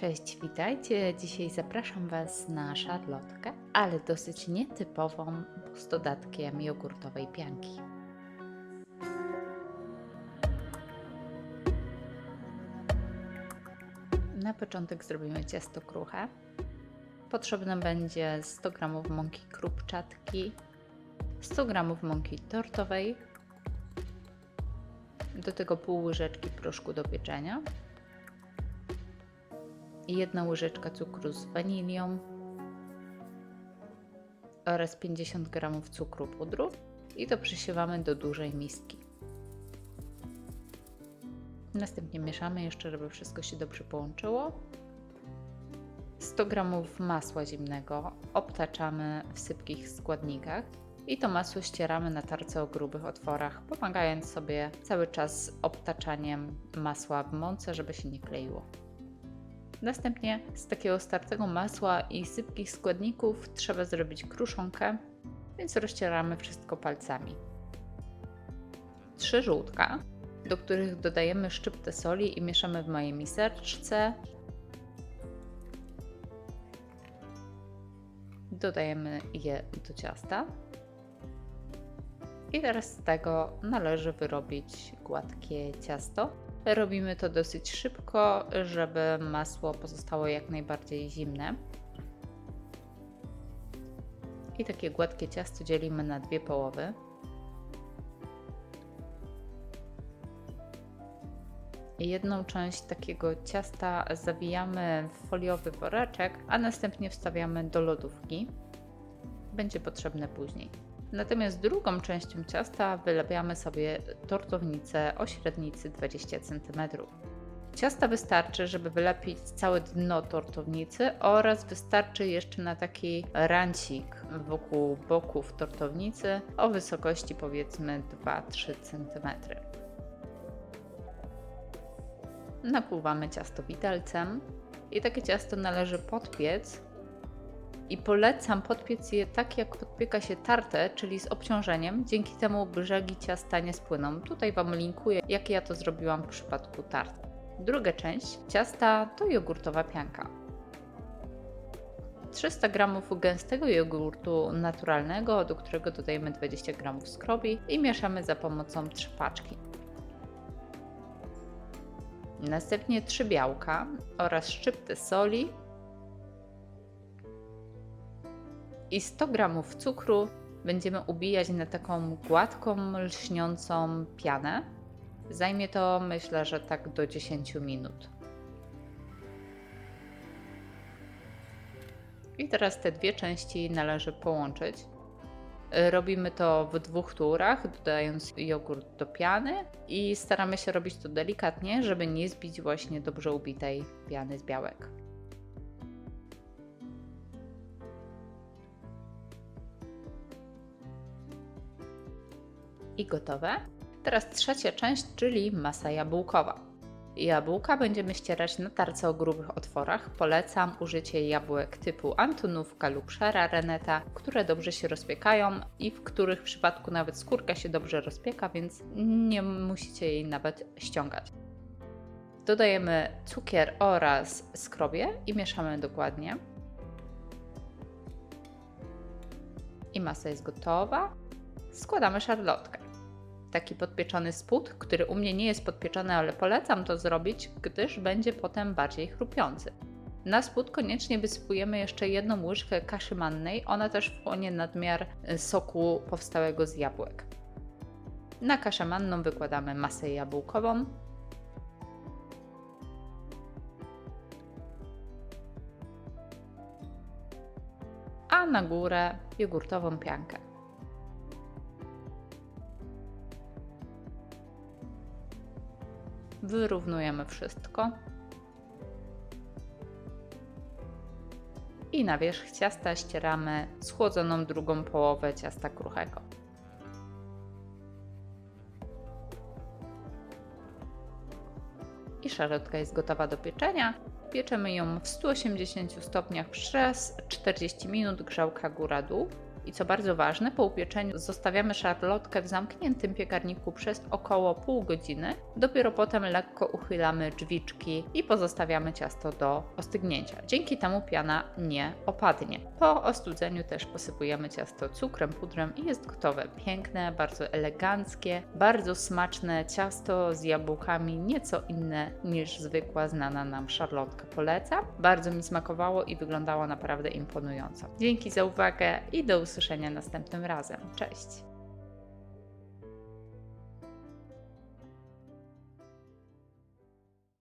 Cześć, witajcie. Dzisiaj zapraszam Was na szarlotkę, ale dosyć nietypową, z dodatkiem jogurtowej pianki. Na początek zrobimy ciasto kruche. Potrzebne będzie 100 g mąki krupczatki, 100 g mąki tortowej, do tego pół łyżeczki proszku do pieczenia, jedna łyżeczka cukru z wanilią oraz 50 g cukru pudru i to przesiewamy do dużej miski. Następnie mieszamy jeszcze, żeby wszystko się dobrze połączyło. 100 g masła zimnego obtaczamy w sypkich składnikach i to masło ścieramy na tarce o grubych otworach, pomagając sobie cały czas obtaczaniem masła w mące, żeby się nie kleiło. Następnie z takiego startego masła i sypkich składników trzeba zrobić kruszonkę, więc rozcieramy wszystko palcami. Trzy żółtka, do których dodajemy szczyptę soli i mieszamy w mojej miseczce. Dodajemy je do ciasta. I teraz z tego należy wyrobić gładkie ciasto. Robimy to dosyć szybko, żeby masło pozostało jak najbardziej zimne. I takie gładkie ciasto dzielimy na dwie połowy. Jedną część takiego ciasta zawijamy w foliowy woreczek, a następnie wstawiamy do lodówki. Będzie potrzebne później. Natomiast drugą częścią ciasta wylepiamy sobie tortownicę o średnicy 20 cm. Ciasta wystarczy, żeby wylepić całe dno tortownicy oraz wystarczy jeszcze na taki rancik wokół boków tortownicy o wysokości powiedzmy 2-3 cm. Nakłuwamy ciasto widelcem i takie ciasto należy podpiec i polecam podpiec je tak, jak podpieka się tartę, czyli z obciążeniem. Dzięki temu brzegi ciasta nie spłyną. Tutaj Wam linkuję, jak ja to zrobiłam w przypadku tarty. Druga część ciasta to jogurtowa pianka. 300 g gęstego jogurtu naturalnego, do którego dodajemy 20 g skrobi i mieszamy za pomocą trzepaczki. Następnie 3 białka oraz szczyptę soli i 100 g cukru będziemy ubijać na taką gładką, lśniącą pianę. Zajmie to myślę, że tak do 10 minut. I teraz te dwie części należy połączyć. Robimy to w dwóch turach, dodając jogurt do piany i staramy się robić to delikatnie, żeby nie zbić właśnie dobrze ubitej piany z białek. I gotowe. Teraz trzecia część, czyli masa jabłkowa. Jabłka będziemy ścierać na tarce o grubych otworach. Polecam użycie jabłek typu Antonówka lub Szara Reneta, które dobrze się rozpiekają i w których przypadku nawet skórka się dobrze rozpieka, więc nie musicie jej nawet ściągać. Dodajemy cukier oraz skrobię i mieszamy dokładnie. I masa jest gotowa. Składamy szarlotkę taki podpieczony spód, który u mnie nie jest podpieczony, ale polecam to zrobić, gdyż będzie potem bardziej chrupiący. Na spód koniecznie wysypujemy jeszcze jedną łyżkę kaszy mannej, ona też wchłonie nadmiar soku powstałego z jabłek. Na kaszę manną wykładamy masę jabłkową. A na górę jogurtową piankę. Wyrównujemy wszystko. I na wierzch ciasta ścieramy schłodzoną drugą połowę ciasta kruchego. I szarlotka jest gotowa do pieczenia. Pieczemy ją w 180 stopniach przez 40 minut grzałka góra-dół I co bardzo ważne, po upieczeniu zostawiamy szarlotkę w zamkniętym piekarniku przez około pół godziny. Dopiero potem lekko uchylamy drzwiczki i pozostawiamy ciasto do ostygnięcia. Dzięki temu piana nie opadnie. Po ostudzeniu też posypujemy ciasto cukrem, pudrem i jest gotowe. Piękne, bardzo eleganckie, bardzo smaczne ciasto z jabłkami, nieco inne niż zwykła znana nam szarlotka. Polecam. Bardzo mi smakowało i wyglądało naprawdę imponująco. Dzięki za uwagę i do usłyszenia następnym razem. Cześć!